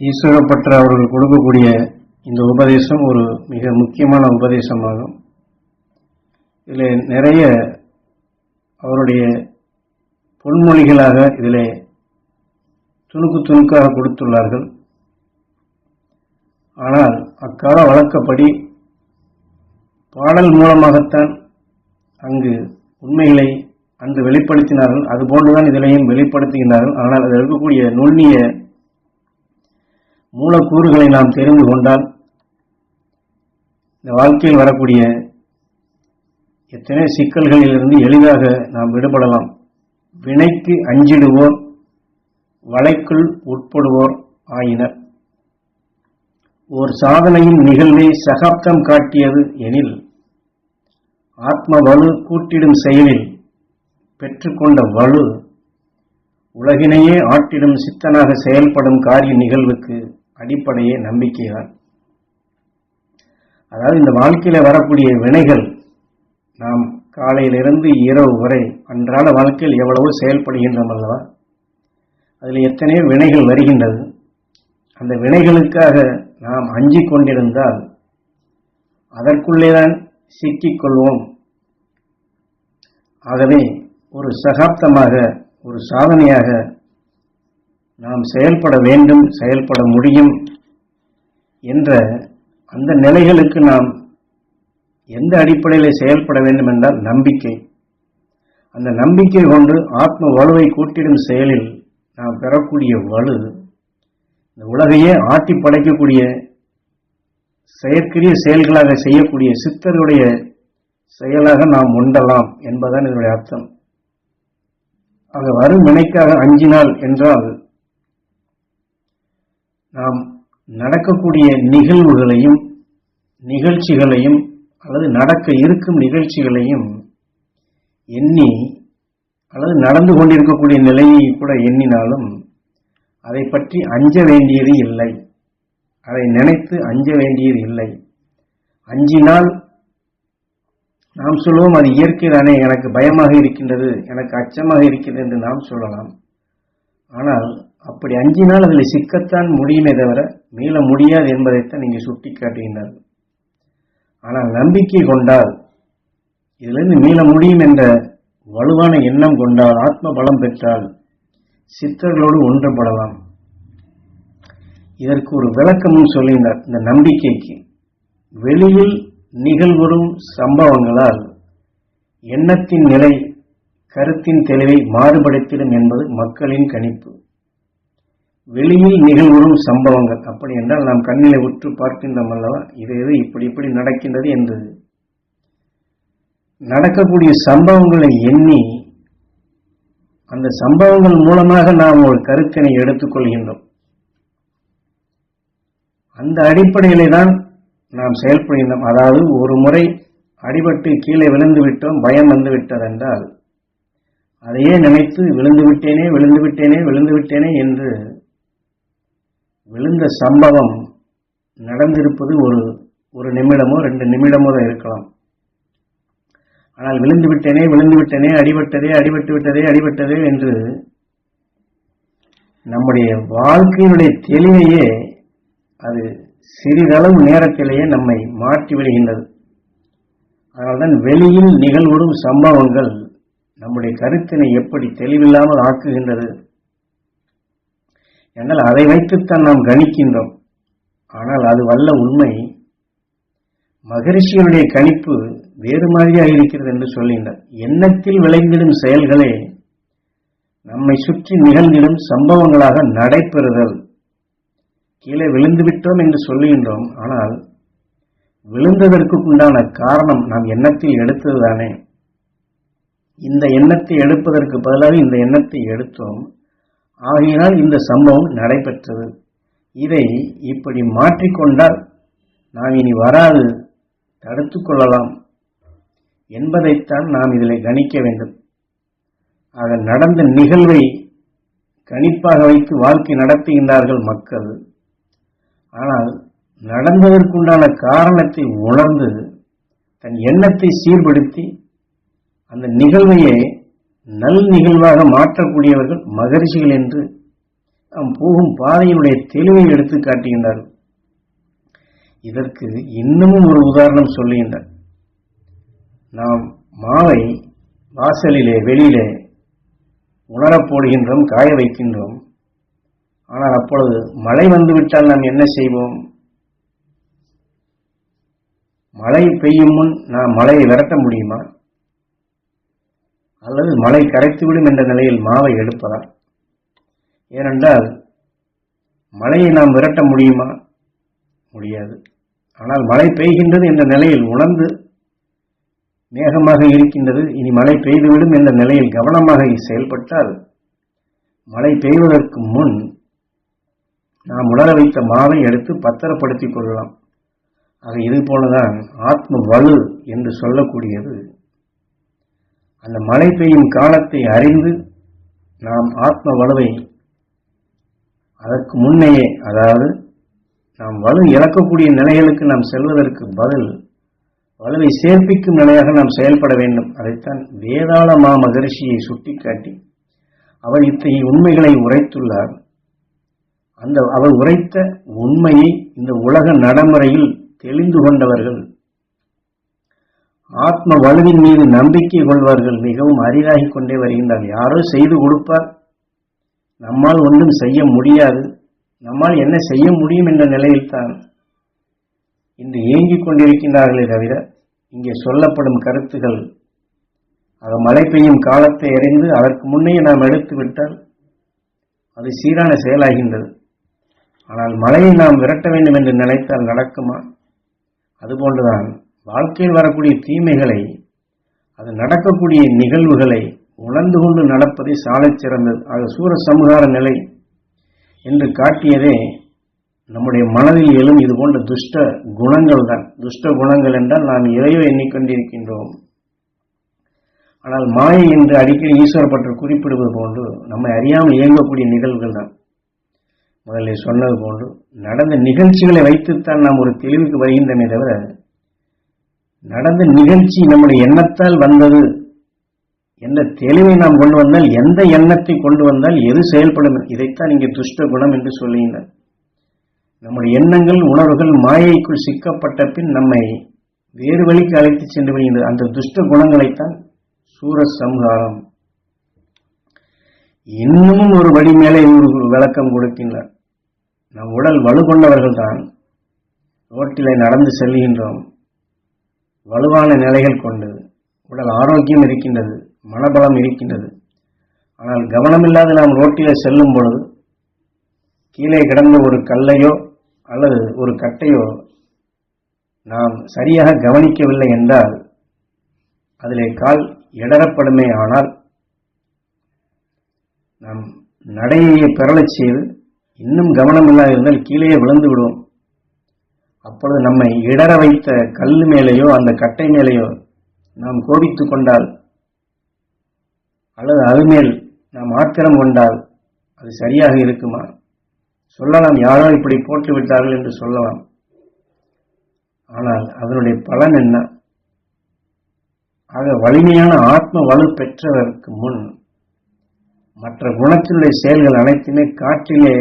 ஈஸ்வரப்பற்ற அவர்கள் கொடுக்கக்கூடிய இந்த உபதேசம் ஒரு மிக முக்கியமான உபதேசமாகும். இதில் நிறைய அவருடைய பொன்மொழிகளாக இதில் துணுக்கு துணுக்காக கொடுத்துள்ளார்கள். ஆனால் அக்கால வழக்கப்படி பாடல் மூலமாகத்தான் அங்கு உண்மைகளை அன்று வெளிப்படுத்தினார்கள். அதுபோன்றுதான் இதிலையும் வெளிப்படுத்துகின்றார்கள். ஆனால் அதில் இருக்கக்கூடிய நுண்ணிய மூலக்கூறுகளை நாம் தெரிந்து கொண்டால் இந்த வாழ்க்கையில் வரக்கூடிய எத்தனை சிக்கல்களிலிருந்து எளிதாக நாம் விடுபடலாம். வினைக்கு அஞ்சிடுவோர் வலைக்குள் உட்படுவோர் ஆயினர். ஓர் சாதனையின் நிகழ்வை சகாப்தம் காட்டியது எனில் ஆத்ம வலு கூட்டிடும் செயலில் பெற்றுக்கொண்ட வலு உலகினையே ஆட்டிடும் சித்தனாக செயல்படும் காரிய நிகழ்வுக்கு அடிப்படையே நம்பிக்கைதான். அதாவது இந்த வாழ்க்கையில வரக்கூடிய வினைகள் நாம் காலையிலிருந்து இரவு வரை அன்றாட வாழ்க்கையில் எவ்வளவோ செயல்படுகின்றோம் அல்லவா அதில் எத்தனையோ வினைகள் வருகின்றது. அந்த வினைகளுக்காக நாம் அஞ்சி கொண்டிருந்தால் அதற்குள்ளேதான் சிக்கிக்கொள்வோம் ஆகவே ஒரு சகாப்தமாக ஒரு சாதனையாக நாம் செயல்பட வேண்டும் செயல்பட முடியும் என்ற அந்த நிலைகளுக்கு நாம் எந்த அடிப்படையில் செயல்பட வேண்டும் என்றால் நம்பிக்கை. அந்த நம்பிக்கை கொண்டு ஆத்ம வலுவை கூட்டிடும் செயலில் நாம் பெறக்கூடிய வலு இந்த உலகையே ஆட்டி படைக்கக்கூடிய செயற்கரிய செயல்களாக செய்யக்கூடிய சித்தருடைய செயலாக நாம் உண்டலாம் என்பதுதான் இதனுடைய அர்த்தம். ஆக வரும் வினைக்காக அஞ்சினால் என்றால் நாம் நடக்கக்கூடிய நிகழ்வுகளையும் நிகழ்ச்சிகளையும் அல்லது நடக்க இருக்கும் நிகழ்ச்சிகளையும் எண்ணி அல்லது நடந்து கொண்டிருக்கக்கூடிய நிலையை கூட எண்ணினாலும் அதை பற்றி அஞ்ச வேண்டியது இல்லை. அதை நினைத்து அஞ்ச வேண்டியது இல்லை. அஞ்சினால் நாம் சொல்லுவோம் அது இயற்கை தானே எனக்கு பயமாக இருக்கின்றது எனக்கு அச்சமாக இருக்கிறது என்று நாம் சொல்லலாம். ஆனால் அப்படி அஞ்சினால் அதில் சிக்கத்தான் முடியுமே தவிர மீள முடியாது என்பதைத்தான் நீங்கள் சுட்டி காட்டுகின்றார்கள் ஆனால் நம்பிக்கை கொண்டால் இதிலிருந்து மீள முடியும் என்ற வலுவான எண்ணம் கொண்டால் ஆத்ம பலம் பெற்றால் சித்தர்களோடு ஒன்றுபடலாம். இதற்கு ஒரு விளக்கமும் சொல்லுகின்றார் இந்த நம்பிக்கைக்கு வெளியில் நிகழ்வரும் சம்பவங்களால் எண்ணத்தின் நிலை கருத்தின் தெளிவை மாறுபடுத்திடும் என்பது மக்களின் கணிப்பு. வெளியில் நிகழ்வுறும் சம்பவங்கள். அப்படி என்றால் நாம் கண்ணிலை உற்று பார்க்கின்றோம் அல்லவா? இது இது இப்படி இப்படி நடக்கின்றது என்று நடக்கக்கூடிய சம்பவங்களை எண்ணி அந்த சம்பவங்கள் மூலமாக நாம் ஒரு கருத்தினை எடுத்துக்கொள்கின்றோம். அந்த அடிப்படையிலே தான் நாம் செயல்படுகின்றோம். அதாவது ஒரு முறை அடிபட்டு கீழே விழுந்து விட்டோம் பயம் வந்து விட்டதென்றால் அதையே நினைத்து விழுந்து விட்டேனே விழுந்து விட்டேனே விழுந்து விட்டேனே என்று விழுந்த சம்பவம் நடந்திருப்பது ஒரு ஒரு நிமிடமோ ரெண்டு நிமிடமோ தான் இருக்கலாம். ஆனால் விழுந்து விட்டேனே விழுந்து விட்டேனே அடிபட்டதே அடிபட்டு விட்டதே அடிபட்டதே என்று நம்முடைய வாழ்க்கையினுடைய தெளிவையே அது சிறிதளவு நேரத்திலேயே நம்மை மாற்றி விடுகின்றது. அதனால்தான் வெளியில் நிகழ்வுடும் சம்பவங்கள் நம்முடைய கருத்தினை எப்படி தெளிவில்லாமல் ஆக்குகின்றது என்னால் அதை வைத்துத்தான் நாம் கணிக்கின்றோம். ஆனால் அது வல்ல உண்மை. மகரிஷியனுடைய கணிப்பு வேறு மாதிரியாக இருக்கிறது என்று சொல்கின்றார். எண்ணத்தில் விளைந்திடும் செயல்களே நம்மை சுற்றி நிகழ்ந்திடும் சம்பவங்களாக நடைபெறுதல். கீழே விழுந்துவிட்டோம் என்று சொல்லுகின்றோம். ஆனால் விழுந்ததற்கு உண்டான காரணம் நாம் எண்ணத்தில் எடுத்ததுதானே. இந்த எண்ணத்தை எடுப்பதற்கு பதிலாக இந்த எண்ணத்தை எடுத்தோம். ஆகையினால் இந்த சம்பவம் நடைபெற்றது. இதை இப்படி மாற்றிக்கொண்டால் நாம் இனி வராது தடுத்து கொள்ளலாம் என்பதைத்தான் நாம் இதில் கணிக்க வேண்டும். ஆக நடந்த நிகழ்வை கணிப்பாக வைத்து வாழ்க்கை நடத்துகின்றார்கள் மக்கள். ஆனால் நடந்ததற்குண்டான காரணத்தை உணர்ந்து தன் எண்ணத்தை சீர்படுத்தி அந்த நிகழ்வையே நல் நிகழ்வாக மாற்றக்கூடியவர்கள் மகரிஷிகள் என்று நாம் போகும் பாதையினுடைய தெளிவை எடுத்து காட்டுகின்றார்கள். இதற்கு இன்னமும் ஒரு உதாரணம் சொல்லுகின்றார். நாம் மாவை வாசலிலே வெளியிலே உணரப் போடுகின்றோம் காய வைக்கின்றோம். ஆனால் அப்பொழுது மழை வந்துவிட்டால் நாம் என்ன செய்வோம்? மழை பெய்யும் முன் நாம் மழையை விரட்ட முடியுமா? அல்லது மழை கரைத்துவிடும் என்ற நிலையில் மாவை எடுப்பதால். ஏனென்றால் மழையை நாம் விரட்ட முடியுமா? முடியாது. ஆனால் மழை பெய்கின்றது என்ற நிலையில் உணர்ந்து மேகமாக இருக்கின்றது. இனி மழை பெய்துவிடும் என்ற நிலையில் கவனமாக செயல்பட்டால் மழை பெய்வதற்கு முன் நாம் உணர வைத்த மாவை எடுத்து பத்திரப்படுத்திக் கொள்ளலாம். ஆக இது போலதான் ஆத்ம வலு என்று சொல்லக்கூடியது அந்த மழை பெய்யும் காலத்தை அறிந்து நாம் ஆத்ம வலுவை அதற்கு முன்னையே அதாவது நாம் வலு இழக்கக்கூடிய நிலைகளுக்கு நாம் செல்வதற்கு பதில் வலுவை சேர்ப்பிக்கும் நிலையாக நாம் செயல்பட வேண்டும். அதைத்தான் வேதாள மா மகரிஷியை சுட்டிக்காட்டி அவர் இத்தகைய உண்மைகளை உரைத்துள்ளார். அந்த அவர் உரைத்த உண்மையை இந்த உலக நடைமுறையில் தெளிந்து கொண்டவர்கள் ஆத்ம வலுவின் மீது நம்பிக்கை கொள்வார்கள். மிகவும் அரிதாகிக் கொண்டே வருகின்றார் யாரோ செய்து கொடுப்பார். நம்மால் ஒன்றும் செய்ய முடியாது. நம்மால் என்ன செய்ய முடியும் என்ற நிலையில்தான் இன்று ஏங்கிக் கொண்டிருக்கின்றார்களே தவிர இங்கே சொல்லப்படும் கருத்துகள் அது மழை பெய்யும் காலத்தை அறிந்து அதற்கு முன்னே நாம் எடுத்துவிட்டால் அது சீரான செயலாகின்றது. ஆனால் மழையை நாம் விரட்ட வேண்டும் என்று நினைத்தால் நடக்குமா? அதுபோன்றுதான். வாழ்க்கையில் வரக்கூடிய தீமைகளை அது நடக்கக்கூடிய நிகழ்வுகளை உணர்ந்து கொண்டு நடப்பதே சாலை சிறந்தது ஆக சூர சமுதார நிலை என்று காட்டியதே நம்முடைய மனதில் எழும் இது போன்ற துஷ்ட குணங்கள் தான் துஷ்ட குணங்கள் என்றால் நாம் இறையோ எண்ணிக்கொண்டிருக்கின்றோம். ஆனால் மாயை என்று அடிக்கடி ஈஸ்வர பற்று குறிப்பிடுவது போன்று நம்மை அறியாமல் இயங்கக்கூடிய நிகழ்வுகள் தான் முதலில் சொன்னது போன்று நடந்த நிகழ்ச்சிகளை வைத்துத்தான் நாம் ஒரு தெளிவுக்கு வருகின்றமே தவிர நடந்த நிகழ்ச்சி நம்முடைய எண்ணத்தால் வந்தது என்ற தெளிவை நாம் கொண்டு வந்தால் எந்த எண்ணத்தை கொண்டு வந்தால் எது செயல்படும் இதைத்தான் இங்கே துஷ்ட குணம் என்று சொல்லுகின்றார் நம்முடைய எண்ணங்கள் உணர்வுகள் மாயைக்குள் சிக்கப்பட்ட பின் நம்மை வேறு வழிக்கு அழைத்து சென்று விடுகின்றது அந்த துஷ்ட குணங்களைத்தான் சூர சம்ஹாரம் இன்னமும் ஒரு வழி மேலே ஒரு விளக்கம் கொடுக்கின்றார். நம் உடல் வலு கொண்டவர்கள் தான் ரோட்டிலே நடந்து செல்கின்றோம். வலுவான நிலைகள் கொண்டது உடல் ஆரோக்கியம் இருக்கின்றது மனபலம் இருக்கின்றது. ஆனால் கவனமில்லாது நாம் ரோட்டில் செல்லும் பொழுது கீழே கிடந்த ஒரு கல்லையோ அல்லது ஒரு கட்டையோ நாம் சரியாக கவனிக்கவில்லை என்றால் அதிலே கால் இடரப்படுமே ஆனால் நாம் நடையை பெறலச் செய்து இன்னும் கவனம் இருந்தால் கீழே விழுந்து விடுவோம். அப்பொழுது நம்மை இடர வைத்த கல் மேலேயோ அந்த கட்டை மேலேயோ நாம் கோபித்து கொண்டால் அல்லது அது மேல் நாம் ஆத்திரம் கொண்டால் அது சரியாக இருக்குமா? சொல்லலாம் யாரோ இப்படி போட்டு விட்டார்கள் என்று சொல்லலாம். ஆனால் அதனுடைய பலன் என்ன? ஆக வலிமையான ஆத்ம வலு பெற்றதற்கு முன் மற்ற குணத்தினுடைய செயல்கள் அனைத்துமே காற்றிலே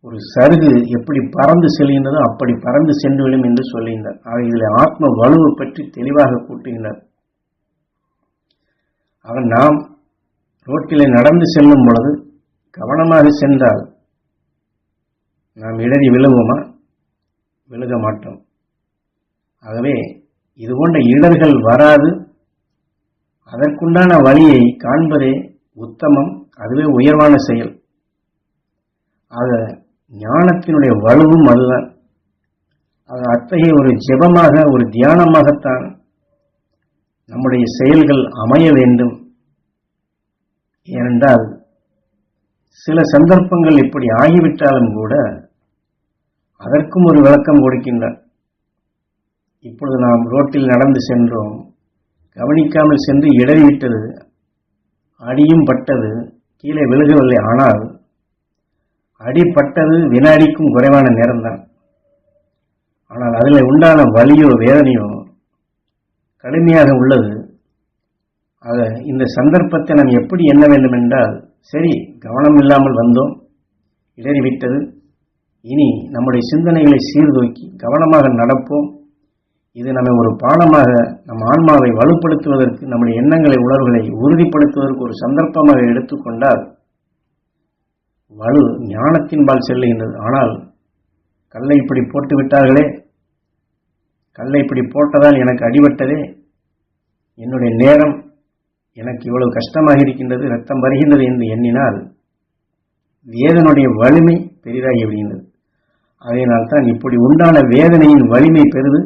ஒரு சருகு எப்படி பறந்து செல்கின்றதோ அப்படி பறந்து சென்றுவிடும் என்று சொல்லுகின்றார் ஆக இதில் ஆத்ம வலுவை பற்றி தெளிவாக கூட்டுகின்றார். அவன் நாம் ரோட்டிலே நடந்து செல்லும் பொழுது கவனமாக சென்றால் நாம் இடறி விழுவோமா? விழுக மாட்டோம். ஆகவே இது போன்ற இடர்கள் வராது. அதற்குண்டான வழியை காண்பதே உத்தமம் அதுவே உயர்வான செயல். ஆக ஞானத்தினுடைய வலுவும் அதுதான் அது அத்தகைய ஒரு ஜெபமாக ஒரு தியானமாகத்தான் நம்முடைய செயல்கள் அமைய வேண்டும். ஏனென்றால் சில சந்தர்ப்பங்கள் இப்படி ஆகிவிட்டாலும் கூட அதற்கும் ஒரு விளக்கம் கொடுக்கின்றார். இப்பொழுது நாம் ரோட்டில் நடந்து சென்றோம். கவனிக்காமல் சென்று இடறிவிட்டது. அடியும் பட்டது. கீழே விழுகவில்லை. ஆனால் அடிப்பட்டது வினாடிக்கும் குறைவான நேரம்தான் ஆனால் அதில் உண்டான வலியோ வேதனையோ கடுமையாக உள்ளது. ஆக இந்த சந்தர்ப்பத்தை நாம் எப்படி எண்ண வேண்டும் என்றால் சரி கவனம் இல்லாமல் வந்தோம் இடறிவிட்டது இனி நம்முடைய சிந்தனைகளை சீர்தூக்கி கவனமாக நடப்போம். இது நம்மை ஒரு பாடமாக நம் ஆன்மாவை வலுப்படுத்துவதற்கு நம்முடைய எண்ணங்களை உணர்வுகளை உறுதிப்படுத்துவதற்கு ஒரு சந்தர்ப்பமாக எடுத்துக்கொண்டால் வலு ஞானத்தின்பால் செல்லுகின்றது. ஆனால் கல்லை இப்படி போட்டு விட்டார்களே? கல்லை இப்படி போட்டதால் எனக்கு அடிபட்டதே? என்னுடைய நேரம் எனக்கு இவ்வளவு கஷ்டமாக இருக்கின்றது ரத்தம் வருகின்றது என்று எண்ணினால் வேதனுடைய வலிமை பெரிதாகி விடுகின்றது. அதனால் தான் இப்படி உண்டான வேதனையின் வலிமை பெறுது.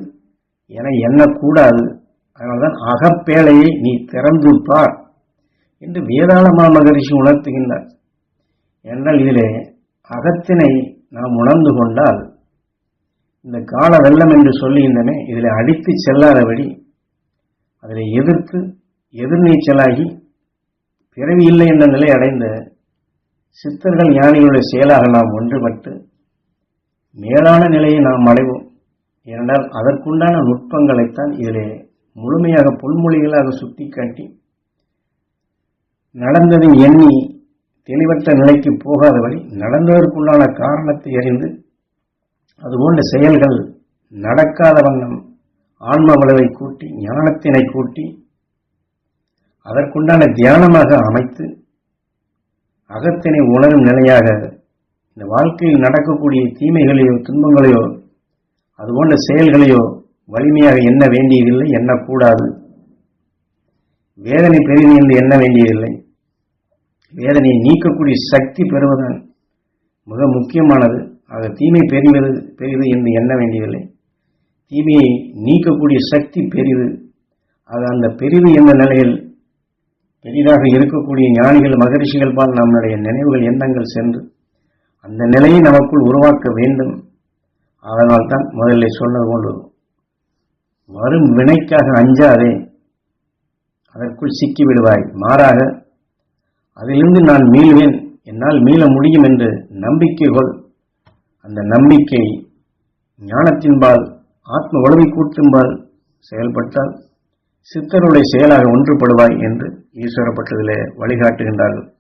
என எண்ணக்கூடாது. அதனால்தான் அகப்பேழையை நீ திறந்து பார் என்று வேதாளமா மகரிஷி உணர்த்துகின்றார். என்றால் இதிலே அகத்தினை நாம் உணர்ந்து கொண்டால் இந்த கால வெள்ளம் என்று சொல்லுகின்றன இதில் அடித்து செல்லாதபடி அதில் எதிர்த்து எதிர்நீச்சலாகி பிறவி இல்லை என்ற நிலை அடைந்த சித்தர்கள் ஞானிகளுடைய செயலாக நாம் ஒன்றுபட்டு மேலான நிலையை நாம் அடைவோம். ஏனென்றால் அதற்குண்டான நுட்பங்களைத்தான் இதிலே முழுமையாக பொன்மொழிகளாக சுட்டிக்காட்டி நடந்ததை எண்ணி தெளிவற்ற நிலைக்கு போகாதபடி நடந்ததற்குள்ளான காரணத்தை அறிந்து அதுபோன்ற செயல்கள் நடக்காத வண்ணம் ஆன்ம வலுவை கூட்டி ஞானத்தினை கூட்டி அதற்குண்டான தியானமாக அமைத்து அகத்தினை உணரும் நிலையாக இந்த வாழ்க்கையில் நடக்கக்கூடிய தீமைகளையோ துன்பங்களையோ அதுபோன்ற செயல்களையோ வலிமையாக எண்ண வேண்டியதில்லை எண்ணக்கூடாது. வேதனை பெரிது என்று எண்ண வேண்டியதில்லை. வேதனையை நீக்கக்கூடிய சக்தி பெறுவதன் மிக முக்கியமானது. ஆக தீமை பெரியது பெரிது என்று எண்ண வேண்டியதில்லை. தீமையை நீக்கக்கூடிய சக்தி பெரிது. அது அந்த பெரிது என்ற நிலையில் பெரிதாக இருக்கக்கூடிய ஞானிகள் மகரிஷிகள் பால் நம்முடைய நினைவுகள் எண்ணங்கள் சென்று அந்த நிலையை நமக்குள் உருவாக்க வேண்டும். அதனால் தான் முதல்ல சொன்னது போன்று வரும் வினைக்காக அஞ்சாதே அதற்குள் சிக்கி விடுவாய் மாறாக அதிலிருந்து நான் மீள்வேன். என்னால் மீள முடியும் என்று நம்பிக்கை கொள். அந்த நம்பிக்கை ஞானத்தின்பால் ஆத்ம வலுவை கூட்டும்பால் செயல்பட்டால் சித்தருடைய செயலாக ஒன்றுபடுவாய் என்று ஈஸ்வரப்பட்டதிலே வழிகாட்டுகின்றார்கள்.